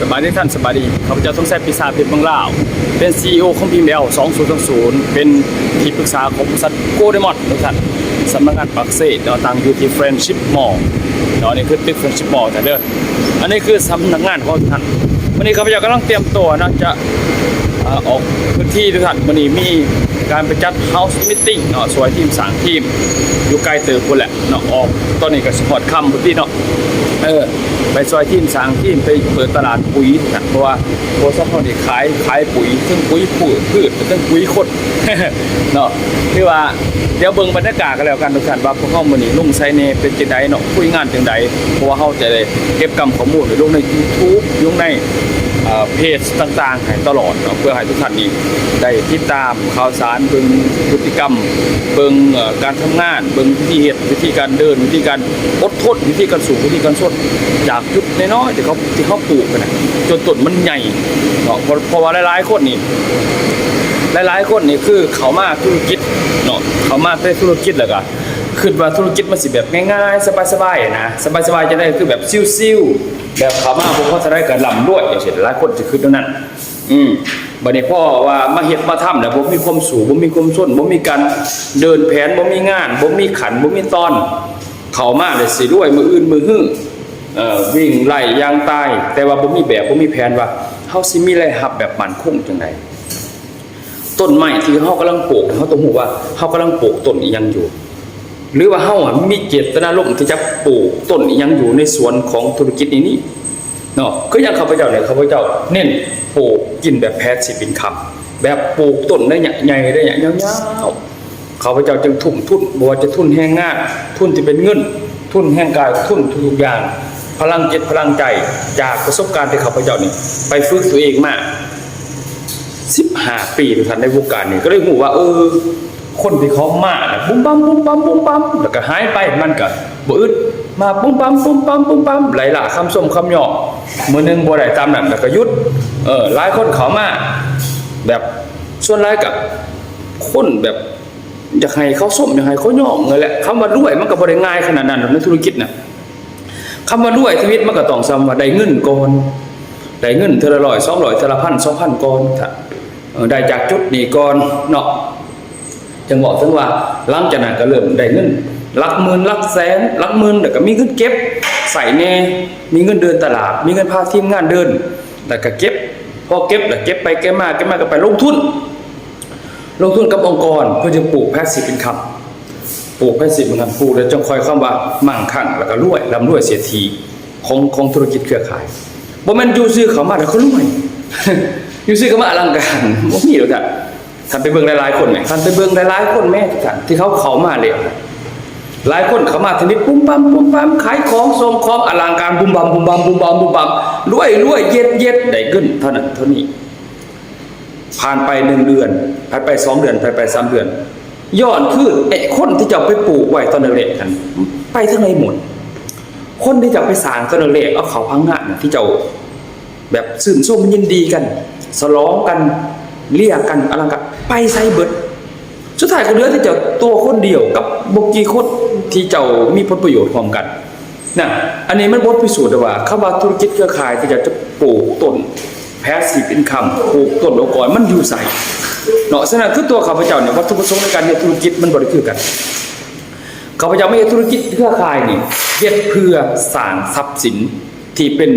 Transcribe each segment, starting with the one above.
สบายดีท่านสบายดีข้าพเจ้าทงแซ่ปีศาจเพชรเมืองลาว เป็น CEO ของพีเมล2020เป็นที่ปรึกษาของบริษัทโกเดมอนทุกท่านสำนักงานปักเซ่เนาะตั้งอยู่ที่ Friendship Mall เนาะนี่คือตึก Friendship Mall แต่เด้ออันนี้คือสำนักงานของท่านวันนี้ข้าพเจ้ากำลังเตรียมตัวนะจะออกพื้นที่ทุกท่านวันนี้มีการไปจัด House Meeting เนาะสวยทีมสางทีม อยู่ไกลเติบคนแหละเนาะออกตอนนี้ก็สปอร์ตคำพื้นที่เนาะเออ ไปซอยทีมสางทีมไปเปิดตลาดปุ๋ยนะเพราะว่าโพสต์เขานี่ยขายขายปุ๋ยทั้งปุ๋ยพืชพืชทั้งปุ๋ยคดเนาะคือว่าเดี๋ยวเบิ่งบรรยากาศกันแล้วกันทุกท่านว่าพวกเขามื้อนี่ลงไซเนเป็นจังไดเนาะคุยงานจังไดเพราะว่าเขาจะได้เก็บกำข้อมูลไว้ลงในยูทูบยุ่งใน เพจต่างๆให้ตลอดเพื่อให้ทุกท่านนี้ได้ติดตามข่าวสารเบิ่งพฤติกรรมเบิ่งการทำงานเบิ่งวิธีเหตุวิธีการเดินวิธีการอดทนวิธีการสูงวิธีการสดจากจุดน้อยๆที่เขาที่เขาปลูกกันนะจนต้นมันใหญ่เนาะเพราะว่าหลายๆคนนี่หลายๆคนนี่คือเขามาธุรกิจเนาะเขามาได้ธุรกิจแล้วก็ คิดว่าธุรกิจมันสิแบบง่ายๆ สบายๆนะสบายๆจะได้คือแบบซิวๆแบบเขามาพวกเขาจะได้กันลำด้วยอย่างเช่นหลายคนจะคิดเท่านั้น อืมบัดนี้พ่อว่ามาเฮ็ดมาทำแล้วบ่มีความสูงบ่มีความส้นบ่มีการเดินแผนบ่มีงานบ่มีขันบ่มีตอน เขามาเลยสิด้วยมืออื่นมือหื้อเอ่อวิ่งไล่ยางตาย แต่ว่าบ่มีแบบบ่มีแผนว่าเฮาสิมีรายรับแบบมันคงจังไดต้นไม้ที่เขากำลังปลูกเขาต้องรู้ว่าเขากำลังปลูกต้นอีหยังอยู่ หรือว่าเขาอะมีเจตนารมที่จะปลูกต้นยังอยู่ในสวนของธุรกิจนี้นี่เนาะคืออย่างข้าพเจ้าเนี่ยข้าพเจ้า เน้นปลูกกินแบบแพสซีฟอินคัมแบบปลูกต้นได้ใหญ่ๆได้ย่างยาวๆข้าพเจ้าจึงทุ่มทุนบว่าจะทุนแห้งงาน ทุนที่เป็นเงิน ทุนแห่งกายทุนทุกอย่าง พลังจิตพลังใจจากประสบการณ์ที่ข้าพเจ้านี่ไปฝึกตัวเองมาสิบห้าปีทุกท่านในวงการนี้ก็เลยหูว่าเออ คนที่เขามาน่ะปุ้มปั๊มปุ้มปั๊มปุ้มปั๊มแล้วก็หายไปมันก็บ่อึดมาปุ้มปั๊มปุ้มปั๊มปุ้มปั๊มไหลละคำส้มคำหยอกมือหนึ่งบ่ได้ตามนั้นแล้วก็ยุดเออหลายคนเขามาแบบส่วนหลายกับคนแบบอยากให้เขาส้มอยากให้เขาหยอกเลยแหละคำว่ารวยมันก็บ่ได้ง่ายขนาดนั้นในธุรกิจน่ะคำว่ารวยชีวิตมันก็ต้องซ้ำว่าได้เงินก่อนได้เงินเทอละร้อยสองร้อยเทอละพันสองพันก่อนได้จากจุดนี้ก่อนเนาะ จังบอกถึงว่าหลังจากนั้นก็เริ่มได้เงินลักหมื่นลักแสนลักหมื่นแต่ก็มีเงินเก็บใส่แน่มีเงินเดินตลาด มีเงินพาทีมงานเดินแล้วก็เก็บพอเก็บแล้วเก็บไปเก็บมาเก็บมาก็ไปลงทุน ลงทุนกับองค์กรเพื่อจะปลูกแพสซีฟอินคัมปลูกแพสซีฟอินคัมปลูกแล้วจงคอยคำว่ามั่งคั่งแล้วก็รวยร่ำรวยเสียทีของของธุรกิจเครือข่ายบ่แม่นยูซื้อเขามาแล้วเขารวยยูซื้อเขามาอลังการบ่มีหรอกจ้ะ ท่านไปเบิ่งหลายๆคนไหมท่านไปเบิ่งหลายๆคนแม่ทุกท่านที่เขาเขามาแล้วหลายคนเขามาทีนี้ปุ้มปั๊มปุ้มปั๊มขายของส่งของอลังการบุมบัมบุมบัมบุมบัมบุมบัมรวยรวยเย็ดเย็ดได้เงินเท่านั้นเท่านี้ ผ่านไปหนึ่งเดือนผ่านไปสองเดือนผ่านไปสามเดือนย้อนคือไอ้คนที่จะเอาไปปลูกไว้ตอนเด็กๆกันไปทั้งในหมดคนที่จะไปสร้างตอนเล็กเอาเขาพังงานน่ะที่เจ้าแบบสื่นส้มยินดีกันสลองกันเรียกกันอลังกัน ไปไซเบิดสุดท้ายก็เหลือที่เจ้าตัวคนเดียวกับบกีคนที่เจ้ามีผลประโยชน์พร้อมกันนะอันนี้มันบทพิสูจน์ว่าคำว่าธุรกิจเครือข่ายที่จะจะปลูกต้นแพสซีฟอินคัมปลูกต้นองค์กรมันอยู่ใส่เนาะฉะนั้นคือตัวข้าพเจ้าเนี่ยวัตถุประสงค์ในการเฮ็ดธุรกิจมันบริคือกันข้าพเจ้าไม่ใช่ธุรกิจเครือข่ายนี่เฮ็ดเพื่อสร้างทรัพย์สินที่เป็น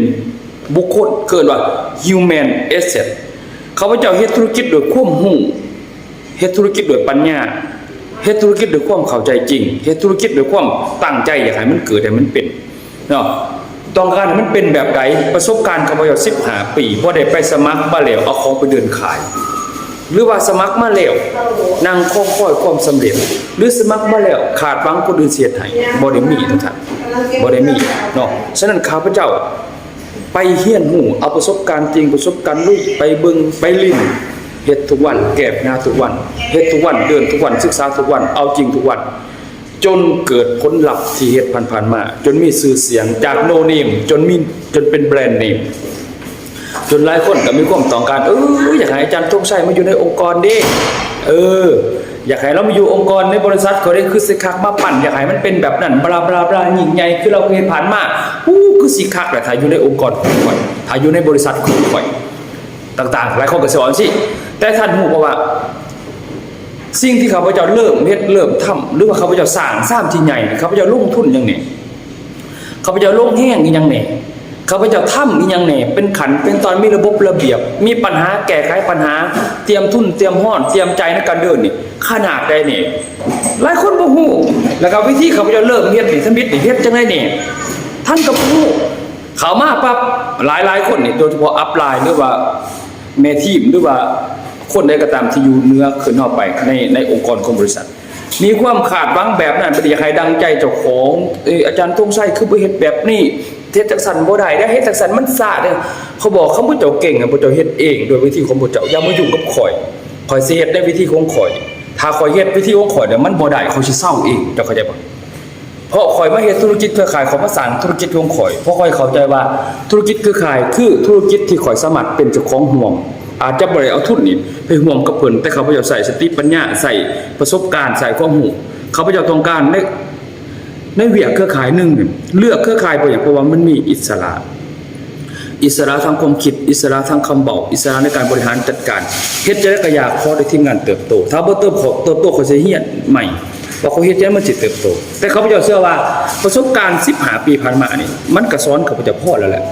บุคคลเกิดว่า human asset ข้าพเจ้าเฮ็ดธุรกิจโดยความรู้ เฮ็ดธุรกิจโดยปัญญาเฮ็ดธุรกิจโดยความเข้าใจจริงเฮ็ดธุรกิจโดยความตั้งใจอยากให้มันเกิดให้มันเป็นเนาะต้องการให้มันเป็นแบบใดประสบการณ์ข้าพเจ้า15ปีบ่ได้ไปสมัครมาแล้วเอาของไปเดินขาย หรือว่าสมัครมาแล้วนั่งคอยคอยความสำเร็จ หรือสมัครมาแล้วขาดหวังคนอื่นเสียหายบ่ได้มีทุกท่านบ่ได้มีเนาะฉะนั้นข้าพเจ้าไปเฮียนหูเอาประสบการณ์จริงประสบการณ์ลุยไปเบิ่งไปลิ้น เฮ็ดทุกวัน แก็บหน้าทุกวันเฮ็ดทุกวันเดินทุกวันศึกษาทุกวันเอาจริงทุกวัน จนเกิดผลลัพธ์ที่เฮ็ดผ่านๆมา จนมีชื่อเสียงจากโนเนมจนมีจนเป็นแบรนด์เนมจนหลายคนก็มีความต้องการเอออยากให้อาจารย์ทงชัยมาอยู่ในองค์กรดิเออ อยากให้เรามาอยู่องค์กรในบริษัทเขาได้คือสิคักมาปั่น อยากให้มันเป็นแบบนั้นบลาบลาบลายิ่งใหญ่คือเราเคยผ่านมาอู้คือสิคักแหละถ้าอยู่ในองค์กรของข่อยถ้าอยู่ในบริษัทของข่อย ต่างๆ หลายคนก็สอนสิ แต่ท่านหูบอกว่า สิ่งที่ข้าพเจ้าเริ่มเฮ็ดเริ่มทำหรือว่าข้าพเจ้าสร้างสร้างที่ใหญ่ข้าพเจ้าลงทุนอย่างนี้ข้าพเจ้าลงแห้งอีหยังนี่ข้าพเจ้าทำอีหยังนี่เป็นขันเป็นตอนมีระบบระเบียบ มีปัญหาแก้ไขปัญหา เตรียมทุนเตรียมห้อนเตรียมใจในการเดินนี่ขนาดใดนี่หลายคนบ่ฮู้แล้วก็วิธีข้าพเจ้าเริ่มเฮ็ดนี่สมิทนี่เฮ็ดจังไดนี่ท่านก็บ่ฮู้เขามาปั๊บหลายๆคนนี่โดยเฉพาะอัพไลน์หรือว่าแม่ทีมหรือว่า คนใดก็ตามที่อยู่เนื้อขึ้นนอกไปในในองค์กรของบริษัท มีความขาดหวังแบบนั้นปฏิยาใครดังใจเจ้าของออาจารย์ทงชัยคือบ่เฮ็ดแบบนี้เฮ็ดจักสันบ่ได้ได้เฮ็ดจักสันมันซ่าเด้อเขาบอกเขาบ่เจ้าเก่งอะบ่เจ้าเฮ็ดเองโดยวิธีของบ่เจ้าอย่ามายุ่งกับข่อยข่อยสิเฮ็ดได้วิธีของข่อย ถ้าข่อยเฮ็ดวิธีของข่อยเดี๋ยมันบ่ได้เขาสิเศร้าเองเจ้าเข้าใจบ่เพราะข่อยมาเฮ็ดธุรกิจเครือข่ายของมาสั่งธุรกิจของข่อยเพราะข่อยเข้าใจว่าธุรกิจเครือข่ายคือธุรกิจที่ข่อยสามารถเป็นเจ้าของห่วง อาจจะบ่ได้เอาทุนนี่ไปห่วงกับเพิ่นแต่เขาพเจ้าใส่สติปัญญาใส่ประสบการณ์ใส่ความรู้เขาพเจ้าต้องการในในเวียกเครือข่ายหนึงเนี่ยเลือกเครือข่ายบ่อย่างเพราะว่ามันมีอิสระ อิสระทางความคิด อิสระทางคำบอกอิสระในการบริหารจัดการเฮ็ดจะได้กระยากพอได้ทีมงานเติบโต ถ้าบ่เติบโตเติบโตเขาจะเฮียนใหม่ว่าเขาเฮ็ดจะมันสิตเติบโต แต่เขาพเจ้าเชื่อว่าประสบการณ์15ปีผ่านมานี่มันก็สอนเขาพเจ้าพ่อแล้วแหละ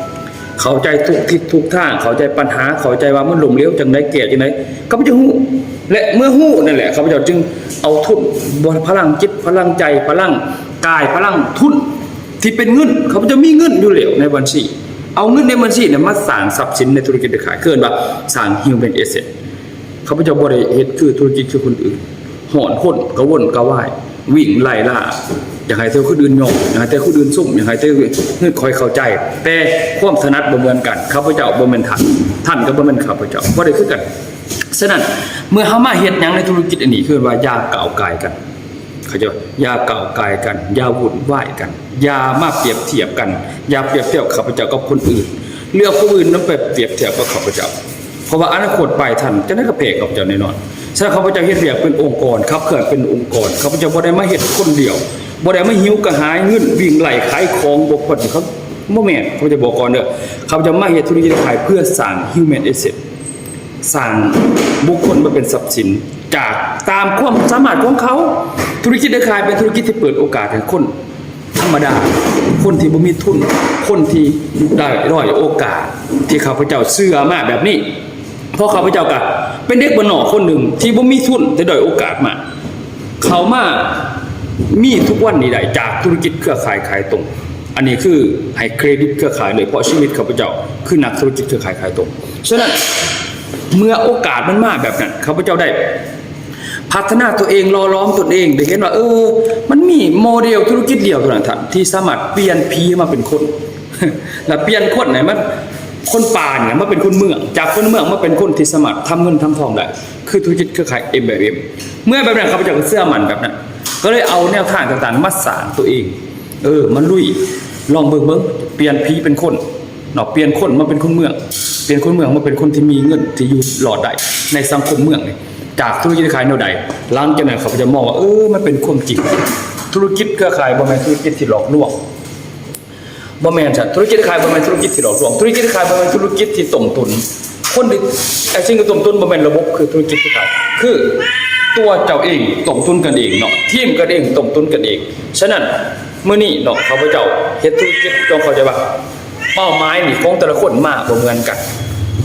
เข้าใจทุกทิศทุกทางเข้าใจปัญหาเข้าใจว่ามันหลงเหลวจังไดแก่จังไดเขาพเจ้าฮู้และเมื่อฮู้นั่นแหละเขาพเจ้าจึงเอาทุนบ่พลังจิตพลังใจพลังกายพลังทุนที่เป็นเงินเขาจะมีเงินอยู่แล้วในบัญชี เอาเงินในบัญชีเนี่ยมาสร้างทรัพย์สินในธุรกิจขายเกินว่าสร้าง human asset เขาพเจ้าบริเหตุคือธุรกิจคือคนอื่นหอนคนกระวนกระวาย วิ่งไล่ล่า อยากให้เธอคนอื่นยอมอยากให้เธอคนอื่นซุ่มอยากให้เธอคือคอยเข้าใจ แต่ความถนัดบ่เหมือนกันข้าพเจ้าบ่แม่นท่านท่านก็บ่แม่นข้าพเจ้าบ่ได้คือกันฉะนั้นเมื่อเฮามาเฮ็ดหยังในธุรกิจอันนี้คือว่าอย่าก้าวไกลกันเขาจะอย่าเก่ากายกันอย่าวุ่นวายกันอย่ามาเปรียบเทียบกันอย่าเปรียบเทียบข้าพเจ้ากับคนอื่นเลือกผู้อื่นนั้นไปเปรียบเทียบกับข้าพเจ้าเพราะว่าอนาคตปลายท่านจะได้กระเพกกับเจ้าแน่นอนฉะนั้นข้าพเจ้าเฮ็ดเรียกเป็นองค์กรขับเคลื่อนเป็นองค์กรข้าพเจ้าบ่ได้มาเฮ็ดคนเดียว บ่ได้มาหิวกระหายเงินวิ่งไหลขายของบ่พอเขาบ่แม่นข้าจ้าบอกก่อนเด้อข้าจ้ามาเฮ็ดธุรกิจขายเพื่อสร้าง human asset สร้างบุคคลมาเป็นทรัพย์สิน จากตามความสามารถของเขา ธุรกิจเครือข่ายเป็นธุรกิจที่เปิดโอกาสให้คนธรรมดา คนที่บ่มีทุน คนที่ได้ร้อยโอกาส ที่ข้าพเจ้าเชื่อมากแบบนี้ เพราะข้าพเจ้าก็เป็นเด็กบ้านนอคนหนึ่งที่บ่มีทุนแต่ด้อยโอกาสมาเขามา มีทุกวันนี้ได้จากธุรกิจเครือข่ายขายตรง อันนี้คือให้เครดิตเครือข่ายเลยเพราะชีวิตข้าพเจ้าคือนักธุรกิจเครือข่ายขายตรง ฉะนั้นเมื่อโอกาสมันมาแบบนั้นข้าพเจ้าได้พัฒนาตัวเองรอล้อมตนเองได้เห็นว่า เออ มันมีโมเดลธุรกิจเดียวเท่านั้นท่านที่สามารถเปลี่ยนผีมาเป็นคน แล้วเปลี่ยนคนไหนมันคนป่าเนี่ยมาเป็นคนเมือง จากคนเมืองมาเป็นคนที่สามารถทำเงินทำทองได้ คือธุรกิจเครือข่าย M แบบ M เมื่อแบบนั้นข้าพเจ้าก็เสื้อมันแบบนั้น ก็เลยเอาแนวทางต่างๆมาสร้างตัวเอง เออ มันลุย ลองเบิ่งเบิ่งเปลี่ยนผีเป็นคนเนาะเปลี่ยนคนมาเป็นคนเมือง เปลี่ยนคนเมืองมาเป็นคนที่มีเงินที่อยู่หลอดได้ในสังคมเมืองนี่จากธุรกิจขายแนวใดหลังจากนั้นเขาจะมองว่าเออมันเป็นความจริง ธุรกิจเครือข่ายบ่แม่นธุรกิจที่หลอกลวงบ่แม่นจ้ะธุรกิจขายบ่แม่นธุรกิจที่หลอกลวง ธุรกิจขายบ่แม่นธุรกิจที่ต้มตุน คนที่ไอ้สิ่งที่ต้มตุนบ่แม่นระบบคือธุรกิจที่ขายคือตัวเจ้าเองต้มตุนกันเองเนาะทีมกันเองต้มตุนกันเอง ฉะนั้นมื้อนี้เนาะข้าพเจ้าเฮ็ดธุรกิจจงเข้าใจว่าเป้าหมายนี่ของแต่ละคนมาบ่เหมือนกัน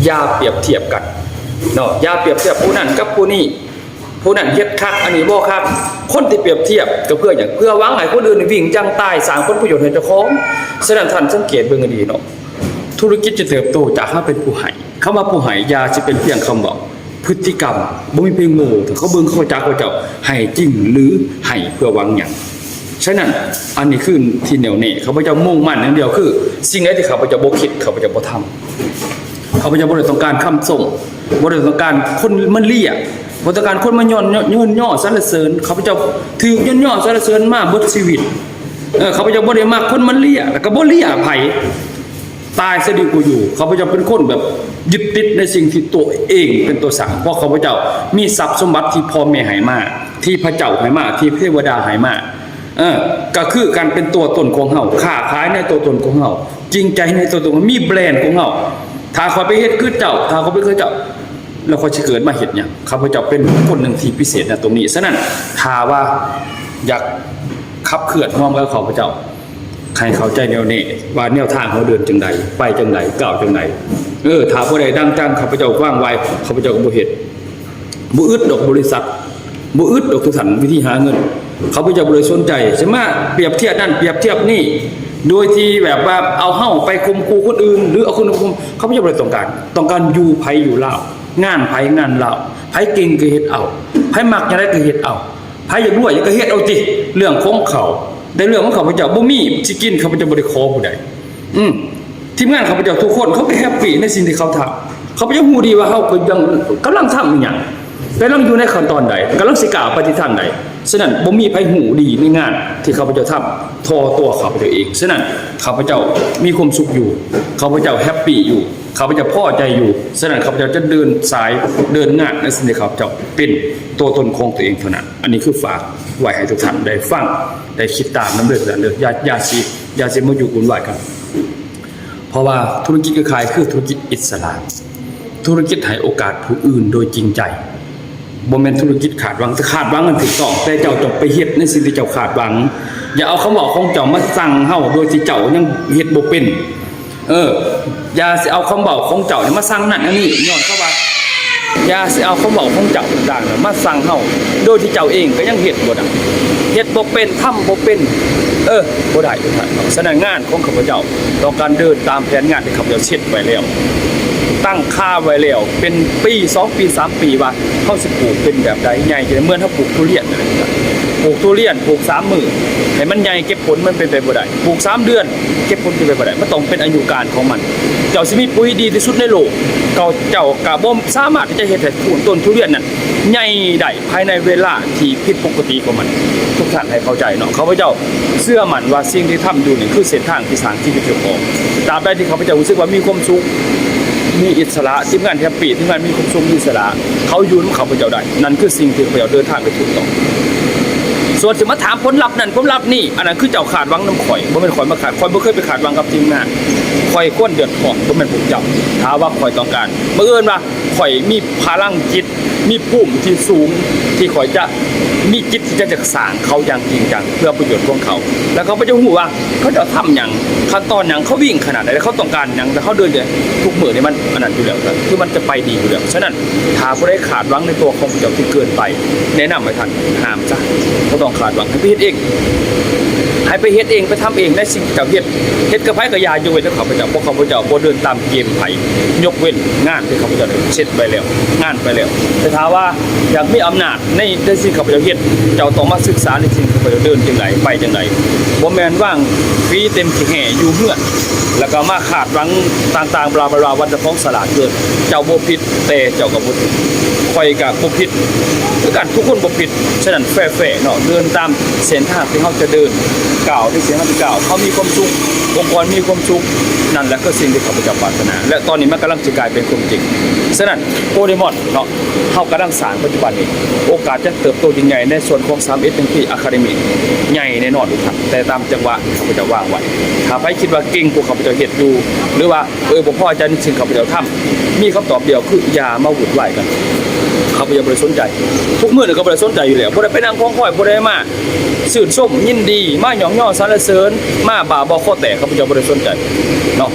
อย่าเปรียบเทียบกันเนาะอย่าเปรียบเทียบผู้นั้นกับผู้นี้ผู้นั้นเฮ็ดคักอันนี้บ่คักคนที่เปรียบเทียบก็เพื่ออย่างเพื่อหวังให้คนอื่นนี่วิ่งจังตายสร้างผลประโยชน์ให้เจ้าของฉะนั้นท่านสังเกตเบิ่งให้ดีเนาะ ธุรกิจจะเติบโตจากถ้าเป็นผู้ให้คำว่าผู้ให้ยาสิเป็นเพียงคำบอกพฤติกรรมบ่มีเพียงโง่ถ้าเขาเบิ่งเขาจักว่าเจ้าให้จริงหรือให้เพื่อหวังหยังฉะนั้นอันนี้คือที่แนวแน่ข้าพเจ้ามุ่งมั่นอย่างเดียวคือ สิ่งไหนที่ข้าพเจ้าบ่คิดข้าพเจ้าบ่ทำข้าพเจ้าบ่ได้ต้องการคำส่งบ่ได้ต้องการคนมันเลียบ่ต้องการคนมาย่อนย่นย่อสรรเสริญข้าพเจ้าถือย่นย่อสรรเสริญมาเบิดชีวิตเออข้าพเจ้าบ่ได้มักคนมันเลียแล้วก็บ่เลียไผ ตายซะดีกว่าอยู่ข้าพเจ้าเป็นคนแบบยึดติดในสิ่งที่ตัวเองเป็นตัวสั่งเพราะข้าพเจ้ามีทรัพย์สมบัติที่พ่อแม่ให้มาที่พระเจ้าให้มาที่เทวดาให้มาเออก็คือการเป็นตัวตนของเฮาค้าขายในตัวตนของเฮาจริงใจในตัวตนมีแบรนด์ของเฮาถ้าเขาไปเฮ็ดคือเจ้าถ้าเขาไปคือเจ้าแล้วเขาจะเกิดมาเห็นอย่างข้าพเจ้าเป็นคนหนึ่งที่พิเศษนะตรงนี้ฉะนั้นถ้าว่าอยากขับเคลื่อนร่วมกับข้าพเจ้า ใครเข้าใจแนวนี้ว่าแนวทางเขาเดินจังใดไปจังใดก้าวจังใดเออถ้าผู้ใดดังจังข้าพเจ้ากว้างไวข้าพเจ้าก็บ่เฮ็ดบ่อึดดอกบริษัทบ่อึดดอกทุกท่านวิธีหาเงินข้าพเจ้าบ่เลยสนใจใช่ไหมเปรียบเทียบนั่นเปรียบเทียบนี่โดยที่แบบว่าเอาเฮ้าไปข่มขู่คนอื่น หรือเอาคนอื่นข่มข้าพเจ้าบ่เลยต้องการ ต้องการอยู่ไผอยู่เล่างานไผงานเราไผเก่งก็เฮ็ดเอาไผมักยังได้ก็เฮ็ดเอาไผอยากรวยก็เฮ็ดเอาติเรื่องของเขา แต่เรื่องของเขาพเจ้าบ่มีสิกินเขาพเจ้าบ่ได้ขอผู้ใดอืมทีมงานเขาพเจ้าทุกคนเขาก็แฮปปี้ในสิ่งที่เขาทำเขาพเจ้าฮู้ดีว่าเขาก็ยังกำลังทำอีหยังกำลังอยู่ในขั้นตอนใดกำลังสิกล่าวปทิทางใดฉะนั้นบ่มีไผหูดีในงานที่เขาพเจ้าทำทอตัวเขาพเจ้าเองฉะนั้นข้าพเจ้ามีความสุขอยู่ข้าพเจ้าแฮปปี้อยู่ ข้าพเจ้าพอใจอยู่ฉะนั้นข้าพเจ้าจะเดินสายเดินงานในสิ่งที่ข้าพเจ้าเป็นตัวตนของตัวเองเท่านั้นอันนี้คือฝากไว้ให้ทุกท่านได้ฟังได้คิดตามน้ำเลือดเลือดย่าอย่าสิอย่าสิมาอยู่กุนไหวกันเพราะว่าธุรกิจเครือขายคือธุรกิจอิสระ ธุรกิจให้โอกาสผู้อื่นโดยจริงใจบ่แม่นธุรกิจขาดหวังถ้าขาดหวังกันถูกต้องแต่เจ้าจงไปเฮ็ดในสิ่งที่เจ้าขาดหวัง อย่าเอาคำบอกของเจ้ามาสั่งเฮาโดยที่เจ้ายังเฮ็ดบ่เป็น เออ อย่าสิเอาคำบอกของเจ้าเนี่ยมาสั่งนั่นอันนี้ย้อนเข้าว่าอย่าสิเอาคำบอกของเจ้าต่างๆเนี่ยมาสั่งเฮาโดยที่เจ้าเองก็ยังเฮ็ดบ่ได้เฮ็ดบ่เป็นทำบ่เป็น เออบ่ได้ทุกท่านแสดงงานของข้าพเจ้าต้อการเดินตามแผนงานที่ข้าพเจ้าเช็ดไว้แล้วตั้งค่าไว้แล้วเป็นปีสองปีสามปีว่าเขาสิปลูกเป็นแบบใดใหญ่จะเหมื่อนเขาปลูกทุเรียนนะครับปลูกทุเรียนปลูกสามหมือ ให้มันใหญ่เก็บผลมันเป็นไปบ่ได้ปลูกสามเดือน เก็บผลเป็นไปบ่ได้มันต้องเป็นอายุการของมัน เจ้าสิมีปุ๋ยดีที่สุดในโลกเก่าเจ้ากะบ่สามารถที่จะเฮ็ดให้ต้นทุเรียนนั้นใหญ่ได้ภายในเวลาที่ผิดปกติของมัน ทุกท่านให้เข้าใจเนาะเขาพเจ้าเชื่อมั่นว่าสิ่งที่ทำอยู่นี่คือเส้นทางที่สางที่เป็นเจ้าของตราบใดที่เขาพเจ้ารู้สึกว่ามีความสุขมีอิสระทีมงานแฮปปี้ทีมงานมีความสุขมีอิสระ เขาอยู่นเขาพเจ้าได้ นั่นคือสิ่งที่เขาพเจ้าเดินทางไปถูกต้อง ส่วนที่มาถามผลลัพธ์นั่นผลลัพธ์นี่อันนั้นคือเจ้าขาดวังน้ำข่อยบ่เป็นข่อยมาขาดข่อยบ่เคยไปขาดวังกับทีมงานข่อยก้นเดือดหอนบ่เป็นผมเจ้าถ้าว่าข่อยต้องการบังเอิญว่าข่อยมีพลังจิต มีภูมิที่สูงที่ข่อยจะมีจิตที่จะจักสางเขาอย่างจริงจังเพื่อประโยชน์ของเขา แล้วเขาก็จะหูว่าเขาจะทำหยังขั้นตอนหยังเขาวิ่งขนาดไหนแล้วเขาต้องการหยังแล้วเขาเดินเนี่ยทุกมือนี่มันอันนั้นอยู่แล้วคือมันจะไปดีอยู่แล้วฉะนั้นถ้าผู้ได้ขาดหวังในตัวของเจ้าที่เกินไป แนะนำให้ท่านห้ามซะบ่ต้องขาดหวังให้ไปเฮ็ดเองให้ไปเฮ็ดเองไปทำเองในสิ่งที่เจ้าเฮ็ดเฮ็ดกับไผก็อยาอยู่เว้นแต่เขาพเจ้าเพราะเขาพเจ้าบ่เดินตามเกมไผยกเว้นงานที่เขาพเจ้าได้เสร็จไปแล้ว งานไปแล้วแต่ถ้าว่าอยากมีอำนาจในในสิ่งเขาพเจ้าเฮ็ดเจ้าต้องมาศึกษาในสิ่งที่เขาพเจ้าเดินจังไดไปจังไดบ่แม่นว่างฟรีเต็มที่แห่อยู่เฮือนแล้วก็มาขาดหวังต่างๆบลาบลาวันจะฟ้องสลาดเกินเจ้าบ่ผิดแต่เจ้าก็บ่ผิดข่อยก็บ่ผิดคือกันทุกคนบ่ผิดฉะนั้นแฟร์ๆเนาะเดินตามเส้นทางที่เขาจะเดินก้าวที่เส้นทางที่ก้าวเขามีความสุของค์กรมีความสุขนั่นแหละคือสิ่งที่เขาพเจ้าปรารถนา และตอนนี้มันกำลังจะกลายเป็นความจริง ฉะนั้นโปเดมอนเนาะเฮากำลังสางปัจจุบันนี้ โอกาสจะเติบโตยิ่งใหญ่ในส่วนของ3 s 1 p Academy ใหญ่แน่นอนทุกท่านแต่ตามจังหวะที่เขาพเจ้าวางไว้ถ้าใครคิดว่าเก่งกว่าเขาพเจ้าเฮ็ดอยู่ หรือว่าเออบ่พอใจในสิ่งเขาพเจ้าทำมีคำตอบเดียวคืออย่ามาวุ่นวายกันเขาพยายามบริสนใจ ทุกมื้อเนี่ยเขาบริสนใจอยู่แล้วบ่ได้ไปนั่งพ้องค่อยบ่ได้มาสื่นส้มยินดี มาหยองย่อสรรเสริญ มาบ่าบ่ข้อแตกเขาพยายามบริสนใจเนาะ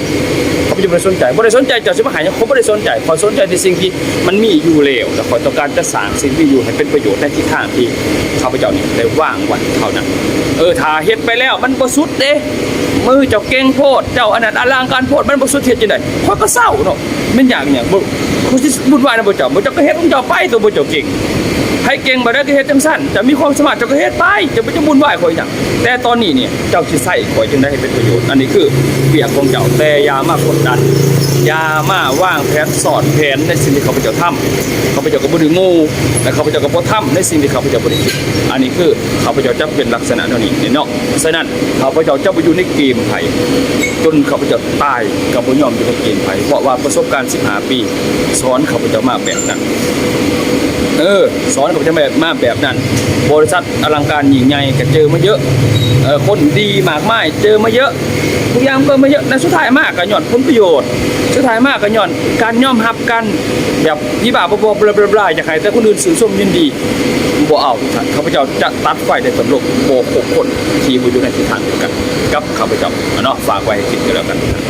เขาพยายามบริสนใจบ่ได้สนใจเจ้าสิมาหายังเขาบ่ได้สนใจขอสนใจในสิ่งที่มันมีอยู่แล้วแต่ขอยต้องการจะสร้างสิ่งที่อยู่ให้เป็นประโยชน์ในทิศทางที่ข้าพเจ้านี่ได้ว่างไว้เท่านั้นเออถ้าเฮ็ดไปแล้วมันบ่สุดเด้มือเจ้าเก่งโพดเจ้าอันนั้นอลังการโพดมันบ่สุดเฮ็ดจังได๋ข้อยก็เศร้าเนาะม่นอย่างหยังบ่คุณสิบุญวายนะบ่เจ้าบ่เจ้าก็เฮ็ดของเจ้าไปตัวบ่เจ้าเก่ง ให้เก่งบ่ได้ก็เฮ็ดจังซั่นจะมีความสามารถเจ้าก็เฮ็ดไปจะบ่จะบุญวายข่อยหยังแต่ตอนนี้เนี่ยเจ้าสิใช้ข่อยจึงได้ให้เป็นประโยชน์อันนี้คือเบียกของเจ้าแต่อย่ามากดดันอย่ามาว่างแผนสอนแผนในสิ่งที่เขาพเจ้าทำเขาพเจ้าก็บ่ได้งูและเขาพเจ้าก็บ่ทำในสิ่งที่เขาพเจ้าบ่ได้คิดอันนี้คือเขาพเจ้าจะเป็นลักษณะเท่านี้เนี่ยเนาะฉะนั้นเขาพเจ้าจะบ่อยู่ในเกมไผจนเขาพเจ้าตายก็บ่ยอมอยู่ในเกมไผเพราะว่าประสบการณ์15ปี สอนเขาพเจ้ามาแบบนั้น เออสอนข้าพเจ้าแบบมาแบบนั้น บริษัทอลังการยิ่งใหญ่ก็เจอมาเยอะเออคนดีมากมายเจอมาเยอะทุกอย่างเปิดมาเยอะในสุดท้ายมากก็ย่อนผลประโยชน์สุดท้ายมากก็ย่อนการย่อมรับกันแบบพี่บ่าวบอบลาบลาบลาอยากให้แต่คนอื่นสื่อส้มยินดีบ่เอาทุกท่านข้าพเจ้าจะตัดไฟในตำรวจโบกคนที่อยู่ในทิศทางเดียวกันกับข้าพเจ้าเนาะฝากไว้ให้คิดกันแล้วกันทุกท่าน